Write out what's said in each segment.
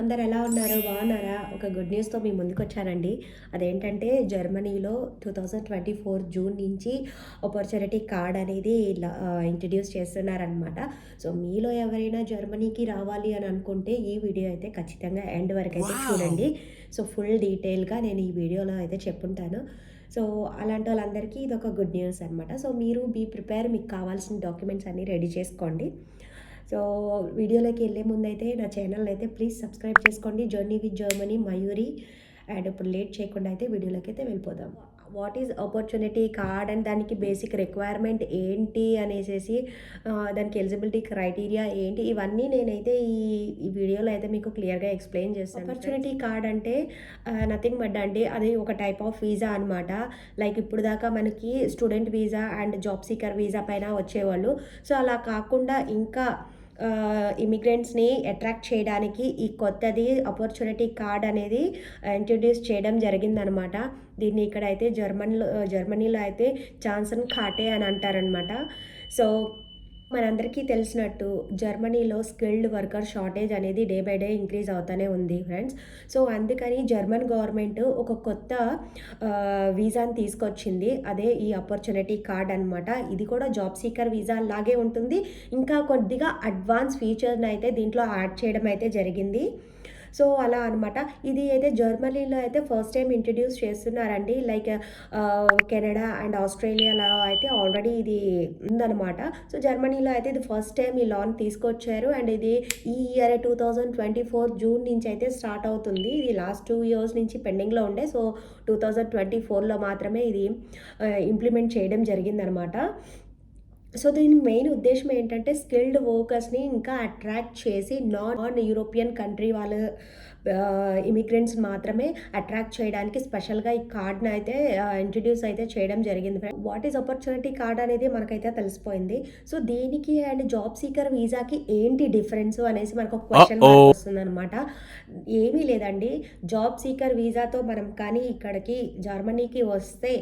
అందరు ఎలా ఉన్నారు బాగున్నారా? ఒక గుడ్ న్యూస్తో మీ ముందుకు వచ్చానండి అదేంటంటే జర్మనీలో two thousand twenty four June నుంచి ఆపర్చునిటీ కార్డ్ అనేది ఇంట్రడ్యూస్ చేస్తున్నారనమాట సో మీలో ఎవరైనా జర్మనీకి రావాలి అని అనుకుంటే ఈ వీడియో అయితే ఖచ్చితంగా ఎండ్ వరకు అయితే చూడండి. సో ఫుల్ డీటెయిల్గా నేను ఈ వీడియోలో అయితే చెప్పుంటాను. సో అలాంటి వాళ్ళందరికీ ఇది ఒక గుడ్ న్యూస్ అనమాట సో మీరు బీ ప్రిపేర్ మీకు కావాల్సిన డాక్యుమెంట్స్ అన్నీ రెడీ చేసుకోండి. సో వీడియోలోకి వెళ్ళే ముందు అయితే నా ఛానల్ అయితే ప్లీజ్ సబ్స్క్రైబ్ చేసుకోండి. Journey with Germany Mayuri and ఇప్పుడు లేట్ చేయకుండా అయితే వీడియోలోకి అయితే వెళ్ళిపోదాం. What is opportunity card and దానికి బేసిక్ రిక్వైర్మెంట్ ఏంటి అనేసి దానికి ఎలిజిబిలిటీ క్రైటీరియా ఏంటి ఇవన్నీ నేనైతే ఈ ఈ వీడియోలో అయితే మీకు క్లియర్గా ఎక్స్ప్లెయిన్ చేస్తాను ఆపర్చునిటీ కార్డ్ అంటే నథింగ్ బట్ అండి అది ఒక టైప్ ఆఫ్ వీసా అనమాట లైక్ ఇప్పుడు దాకా మనకి student visa and job seeker visa పైన వచ్చేవాళ్ళు. సో అలా కాకుండా ఇంకా ఇమిగ్రెంట్స్ని అట్రాక్ట్ చేయడానికి ఈ కొత్తది ఆపర్చునిటీ కార్డ్ అనేది ఇంట్రడ్యూస్ చేయడం జరిగిందనమాట. దీన్ని ఇక్కడ అయితే జర్మన్లో జర్మనీలో అయితే ఛాన్సన్ ఖాటే అని అంటారనమాట. సో మనందరికీ తెలిసినట్టు జర్మనీలో స్కిల్డ్ వర్కర్ షార్టేజ్ అనేది డే బై డే ఇంక్రీజ్ అవుతూనే ఉంది ఫ్రెండ్స్. సో అందుకని జర్మన్ గవర్నమెంట్ ఒక కొత్త వీసాని తీసుకొచ్చింది. అదే ఈ ఆపర్చునిటీ కార్డ్ అనమాట ఇది కూడా జాబ్ సీకర్ వీసా లాగే ఉంటుంది. ఇంకా కొద్దిగా అడ్వాన్స్ ఫీచర్ని అయితే దీంట్లో యాడ్ చేయడం అయితే జరిగింది. సో అలా అనమాట ఇది అయితే జర్మనీలో అయితే ఫస్ట్ టైం ఇంట్రడ్యూస్ చేస్తున్నారండి. లైక్ కెనడా అండ్ ఆస్ట్రేలియాలో అయితే ఆల్రెడీ ఇది ఉందన్నమాట. సో జర్మనీలో అయితే ఇది ఫస్ట్ టైం ఈ లాన్ తీసుకొచ్చారు. అండ్ ఇది ఈ year two thousand twenty four June నుంచి అయితే స్టార్ట్ అవుతుంది. ఇది లాస్ట్ టూ ఇయర్స్ నుంచి పెండింగ్లో ఉండే. సో టూ థౌజండ్ ట్వంటీ ఫోర్లో మాత్రమే ఇది ఇంప్లిమెంట్ చేయడం జరిగిందనమాట సో దీని మెయిన్ ఉద్దేశం ఏంటంటే స్కిల్డ్ వర్కర్స్ని ఇంకా అట్రాక్ట్ చేసి నాన్ యూరోపియన్ కంట్రీ వాళ్ళ ఇమిగ్రెంట్స్ మాత్రమే అట్రాక్ట్ చేయడానికి స్పెషల్గా ఈ కార్డ్ని అయితే ఇంట్రడ్యూస్ అయితే చేయడం జరిగింది వాట్ ఈస్ ఆపర్చునిటీ కార్డ్ అనేది మనకైతే తెలిసిపోయింది. సో దీనికి అండ్ జాబ్ సీకర్ వీసాకి ఏంటి డిఫరెన్స్ అనేసి మనకు ఒక క్వశ్చన్. వస్తుంది అనమాట ఏమీ లేదండి. జాబ్ సీకర్ వీసాతో మనం కానీ ఇక్కడికి జర్మనీకి వస్తే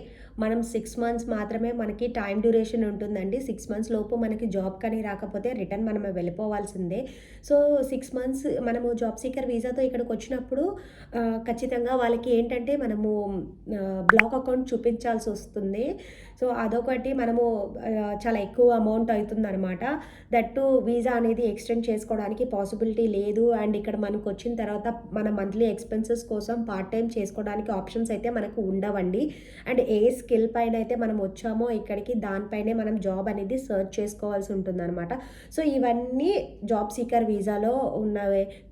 మనం సిక్స్ మంత్స్ మాత్రమే మనకి టైం డ్యూరేషన్ ఉంటుందండి. సిక్స్ మంత్స్ లోపు మనకి జాబ్ కానీ రాకపోతే రిటర్న్ మనం వెళ్ళిపోవాల్సిందే. సో సిక్స్ మంత్స్ మనము జాబ్ సీకర్ వీసాతో ఇక్కడికి వచ్చినప్పుడు ఖచ్చితంగా వాళ్ళకి ఏంటంటే మనము బ్లాక్ అకౌంట్ చూపించాల్సి వస్తుంది సో అదొకటి మనము చాలా ఎక్కువ అమౌంట్ అవుతుంది అనమాట దట్టు వీసా అనేది ఎక్స్టెండ్ చేసుకోవడానికి పాసిబిలిటీ లేదు. అండ్ ఇక్కడ మనకు వచ్చిన తర్వాత మన మంత్లీ ఎక్స్పెన్సెస్ కోసం పార్ట్ టైం చేసుకోవడానికి ఆప్షన్స్ అయితే మనకు ఉండవండి. అండ్ ఏ స్కిల్ పైన అయితే మనం వచ్చామో ఇక్కడికి దానిపైనే మనం జాబ్ అనేది సర్చ్ చేసుకోవాల్సి ఉంటుంది అనమాట సో ఇవన్నీ జాబ్ సీకర్ వీసాలో ఉన్న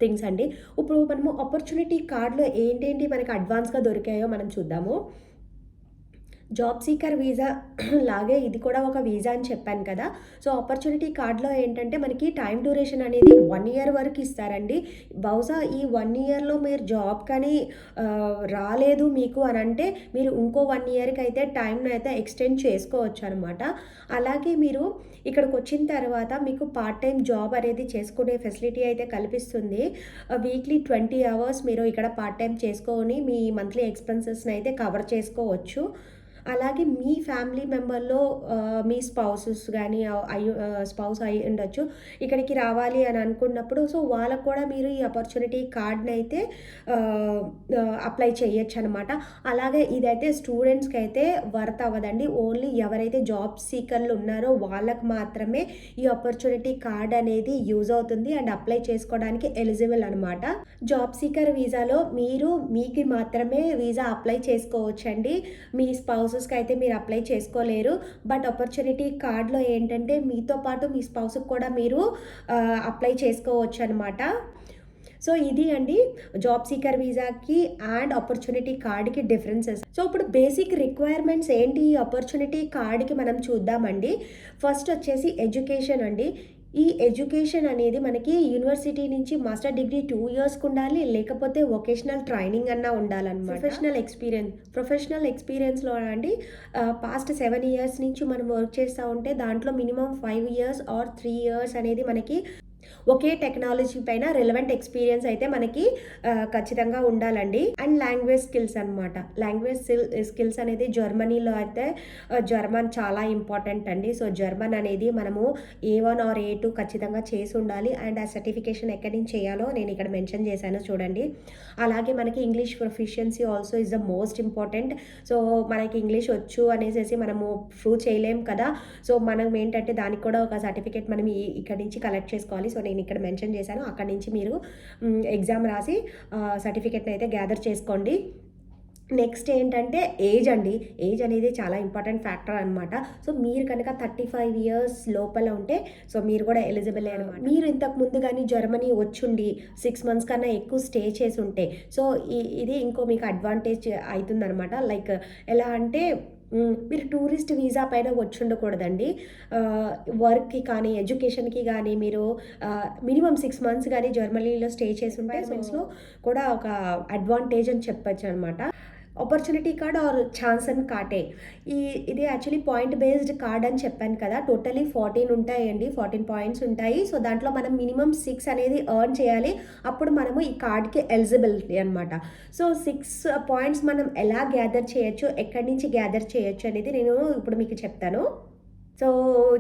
థింగ్స్ అండి. ఇప్పుడు మనము ఆపర్చునిటీ కార్డులో ఏంటేంటి మనకి అడ్వాన్స్గా దొరికాయో మనం చూద్దాము. జాబ్ సీకర్ వీసా లాగే ఇది కూడా ఒక వీసా అని చెప్పాను కదా. సో ఆపర్చునిటీ కార్డ్లో ఏంటంటే మనకి టైం డ్యూరేషన్ అనేది వన్ ఇయర్ వరకు ఇస్తారండి. బహుశా ఈ వన్ ఇయర్లో మీరు జాబ్ కానీ రాలేదు మీకు అని అంటే మీరు ఇంకో వన్ ఇయర్కి అయితే టైంను అయితే ఎక్స్టెండ్ చేసుకోవచ్చు అనమాట అలాగే మీరు ఇక్కడికి వచ్చిన తర్వాత మీకు పార్ట్ టైం జాబ్ అనేది చేసుకునే ఫెసిలిటీ అయితే కల్పిస్తుంది. వీక్లీ ట్వంటీ అవర్స్ మీరు ఇక్కడ పార్ట్ టైం చేసుకొని మీ మంత్లీ ఎక్స్పెన్సెస్ని అయితే కవర్ చేసుకోవచ్చు. అలాగే మీ ఫ్యామిలీ మెంబర్లో మీ స్పౌసెస్ కానీ అయ్యి స్పౌస్ అయి ఉండొచ్చు. ఇక్కడికి రావాలి అని అనుకున్నప్పుడు సో వాళ్ళకు కూడా మీరు ఈ ఆపర్చునిటీ కార్డ్ని అయితే అప్లై చేయొచ్చు అనమాట అలాగే ఇదైతే స్టూడెంట్స్కి అయితే వర్త్ అవ్వదండి. ఓన్లీ ఎవరైతే జాబ్ సీకర్లు ఉన్నారో వాళ్ళకు మాత్రమే ఈ ఆపర్చునిటీ కార్డ్ అనేది యూజ్ అవుతుంది అండ్ అప్లై చేసుకోవడానికి ఎలిజిబుల్ అనమాట. జాబ్ సీకర్ వీసాలో మీరు మీకు మాత్రమే వీసా అప్లై చేసుకోవచ్చండి. మీ స్పౌసెస్కి అయితే మీరు అప్లై చేసుకోలేరు. బట్ ఆపర్చునిటీ కార్డ్లో ఏంటంటే మీతో పాటు మీ స్పౌస్కి కూడా మీరు అప్లై చేసుకోవచ్చు అనమాట సో ఇది అండి. జాబ్ సీకర్ వీసాకి అండ్ ఆపర్చునిటీ కార్డ్కి డిఫరెన్సెస్. సో ఇప్పుడు బేసిక్ రిక్వైర్మెంట్స్ ఏంటి? ఈ ఆపర్చునిటీ కార్డ్కి మనం చూద్దామండి. ఫస్ట్ వచ్చేసి ఎడ్యుకేషన్ అండి. ఈ ఎడ్యుకేషన్ అనేది మనకి యూనివర్సిటీ నుంచి మాస్టర్ డిగ్రీ టూ ఇయర్స్కి ఉండాలి లేకపోతే వొకేషనల్ ట్రైనింగ్ అన్నా ఉండాలన్నమాట. ప్రొఫెషనల్ ఎక్స్పీరియన్స్ ప్రొఫెషనల్ ఎక్స్పీరియన్స్లో అండి పాస్ట్ సెవెన్ ఇయర్స్ నుంచి మనం వర్క్ చేస్తూ ఉంటే దాంట్లో minimum five years or three years అనేది మనకి ఒకే టెక్నాలజీ పైన రిలవెంట్ ఎక్స్పీరియన్స్ అయితే మనకి ఖచ్చితంగా ఉండాలండి. అండ్ లాంగ్వేజ్ స్కిల్స్ అనమాట లాంగ్వేజ్ స్కిల్స్ అనేది జర్మనీలో అయితే జర్మన్ చాలా ఇంపార్టెంట్ అండి. సో జర్మన్ అనేది మనము A one or A two ఖచ్చితంగా చేసి ఉండాలి. అండ్ ఆ సర్టిఫికేషన్ ఎక్కడి నుంచి చేయాలో నేను ఇక్కడ మెన్షన్ చేశాను చూడండి. అలాగే మనకి English proficiency also is the most important so మనకి ఇంగ్లీష్ వచ్చు అనేసి మనము ప్రూవ్ చేయలేం కదా. సో మనం ఏంటంటే దానికి కూడా ఒక సర్టిఫికేట్ మనం ఇక్కడి ఇక్కడ నుంచి కలెక్ట్ చేసుకోవాలి. సో నేను ఇక్కడ మెన్షన్ చేశాను. అక్కడ నుంచి మీరు ఎగ్జామ్ రాసి సర్టిఫికేట్ని అయితే గ్యాదర్ చేసుకోండి. నెక్స్ట్ ఏంటంటే ఏజ్ అండి. ఏజ్ అనేది చాలా ఇంపార్టెంట్ ఫ్యాక్టర్ అనమాట సో మీరు కనుక థర్టీ ఫైవ్ ఇయర్స్ లోపల ఉంటే సో మీరు కూడా ఎలిజిబుల్ అనమాట మీరు ఇంతకు ముందు కానీ జర్మనీ వచ్చుండి సిక్స్ మంత్స్ కన్నా ఎక్కువ స్టే చేసి ఉంటే సో ఈ- ఇది ఇంకో మీకు అడ్వాంటేజ్ అవుతుందనమాట లైక్ ఎలా అంటే మీరు టూరిస్ట్ వీసా పైన వచ్చి ఉండకూడదండి వర్క్కి కానీ ఎడ్యుకేషన్కి కానీ మీరు మినిమం సిక్స్ మంత్స్ కానీ జర్మనీలో స్టే చేసి ఉంటే కూడా ఒక అడ్వాంటేజ్ అని చెప్పచ్చు అనమాట opportunity card or chance and కాటే ఈ ఇది యాక్చువల్లీ పాయింట్ బేస్డ్ కార్డ్ అని చెప్పాను కదా. టోటలీ ఫార్టీన్ ఉంటాయండి. ఫార్టీన్ పాయింట్స్ ఉంటాయి. సో దాంట్లో మనం మినిమం సిక్స్ అనేది ఎర్న్ చేయాలి. అప్పుడు మనము ఈ కార్డ్కి ఎలిజిబిలిటీ అనమాట సో సిక్స్ పాయింట్స్ మనం ఎలా గ్యాదర్ చేయొచ్చు? ఎక్కడి నుంచి గ్యాదర్ చేయొచ్చు అనేది నేను ఇప్పుడు మీకు చెప్తాను. సో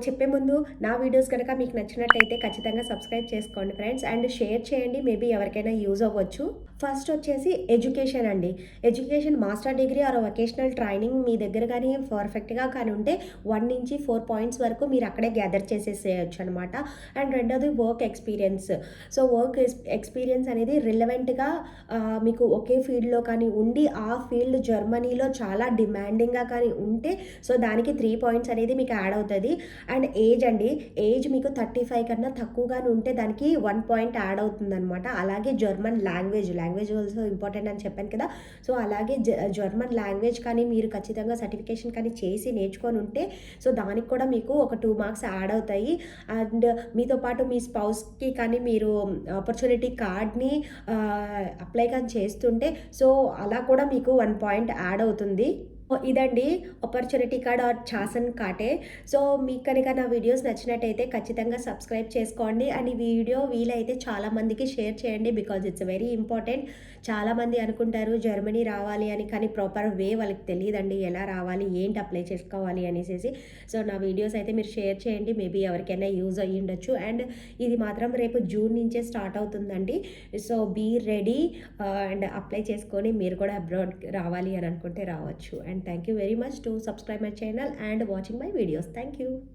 చెప్పే ముందు నా వీడియోస్ కనుక మీకు నచ్చినట్టయితే ఖచ్చితంగా సబ్స్క్రైబ్ చేసుకోండి ఫ్రెండ్స్ అండ్ షేర్ చేయండి. మేబీ ఎవరికైనా యూజ్ అవ్వచ్చు. ఫస్ట్ వచ్చేసి ఎడ్యుకేషన్ అండి. Education master degree or vocational training మీ దగ్గర కానీ పర్ఫెక్ట్గా కానీ ఉంటే వన్ నుంచి ఫోర్ పాయింట్స్ వరకు మీరు అక్కడే గ్యాదర్ చేసేసేయచ్చు అనమాట అండ్ రెండోది work experience so work experience అనేది రిలవెంట్గా మీకు ఒకే ఫీల్డ్లో కానీ ఉండి ఆ ఫీల్డ్ జర్మనీలో చాలా డిమాండింగ్గా కానీ ఉంటే సో దానికి త్రీ పాయింట్స్ అనేది మీకు యాడ్ అవుతుంది. అండ్ ఏజ్ అండి ఏజ్ మీకు థర్టీ ఫైవ్ కన్నా తక్కువగానే ఉంటే దానికి వన్ పాయింట్ యాడ్ అవుతుంది అనమాట అలాగే German language language also important అని చెప్పాను కదా. సో అలాగే జ జర్మన్ లాంగ్వేజ్ కానీ మీరు ఖచ్చితంగా సర్టిఫికేషన్ కానీ చేసి నేర్చుకొని ఉంటే సో దానికి కూడా మీకు ఒక టూ మార్క్స్ యాడ్ అవుతాయి. అండ్ మీతో పాటు మీ స్పౌస్కి కానీ మీరు ఆపర్చునిటీ కార్డ్ని అప్లై కానీ చేస్తుంటే సో అలా కూడా మీకు వన్ పాయింట్ యాడ్ అవుతుంది. ఇదండి. ఆపర్చునిటీ కార్డ్ ఆర్ చాసన్ కాటే సో మీకు కనుక నా వీడియోస్ నచ్చినట్టయితే ఖచ్చితంగా సబ్స్క్రైబ్ చేసుకోండి. అండ్ ఈ వీడియో వీలైతే చాలా మందికి షేర్ చేయండి బికాజ్ ఇట్స్ వెరీ ఇంపార్టెంట్ చాలామంది అనుకుంటారు జర్మనీ రావాలి అని కానీ ప్రాపర్ వే వాళ్ళకి తెలియదండి. ఎలా రావాలి? ఏంటి అప్లై చేసుకోవాలి అనేసి సో నా వీడియోస్ అయితే మీరు షేర్ చేయండి. మేబీ ఎవరికైనా యూజ్ అయ్యి ఉండొచ్చు. అండ్ ఇది మాత్రం రేపు జూన్ నుంచే స్టార్ట్ అవుతుందండి. So be ready and apply చేసుకొని మీరు కూడా అబ్రాడ్ రావాలి అని అనుకుంటే రావచ్చు. And and thank you very much to subscribe my channel and watching my videos. Thank you.